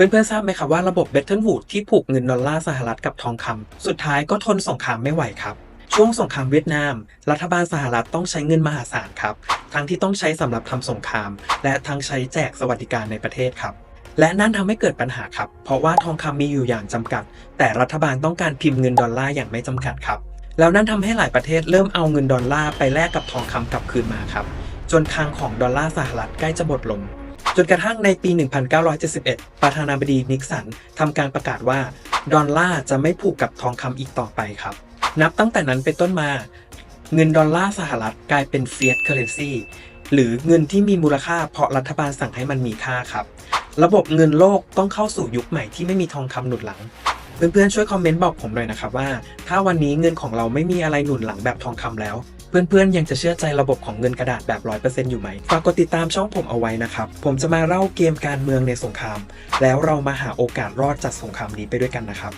เพื่อนๆทราบไหมครับว่าระบบเบ t เทิลวูดที่ผูกเงินดอลลาร์สหรัฐกับทองคำสุดท้ายก็ทนสงครามไม่ไหวครับ ช่วงสงครามเวียดนาม รัฐบาลสหรัฐต้องใช้เงินมหาศาลครับ ทั้งที่ต้องใช้สำหรับทำสงคราม และทั้งใช้แจกสวัสดิการในประเทศครับและนั่นทำให้เกิดปัญหาครับ เพราะว่าทองคำมีอยู่อย่างจำกัด แต่รัฐบาลต้องการพิมพ์เงินดอลลาร์อย่างไม่จำกัดครับ แล้วนั่นทำให้หลายประเทศเริ่มเอาเงินดอลลาร์ไปแลกกับทองคำกลับคืนมาครับ จนคลังของดอลลาร์สหรัฐใกล้จะหมดลง จนกระทั่งในปี 1971 ประธานาบดีนิกสันทำการประกาศว่า ดอลลาร์จะไม่ผูกกับทองคำอีกต่อไปครับ นับตั้งแต่นั้นเป็นต้นมา เงินดอลลาร์สหรัฐกลายเป็นเฟีย t เคอร์เรนซีหรือเงินที่มีมูลค่าเพราะรัฐบาลสั่งให้มันมีค่าครับ ระบบเงินโลกต้องเข้าสู่ยุคใหม่ที่ไม่มีทองคำหนุนหลัง เพื่อนๆช่วยคอมเมนต์บอกผมหน่อยนะครับว่า ถ้าวันนี้เงินของเราไม่มีอะไรหนุนหลังแบบทองคำแล้ว เพื่อนๆ ยังจะเชื่อใจระบบของเงินกระดาษแบบ 100%อยู่ไหม ฝากกดติดตามช่องผมเอาไว้นะครับ ผมจะมาเล่าเกมการเมืองในสงคราม แล้วเรามาหาโอกาสรอดจากสงครามนี้ไปด้วยกันนะครับ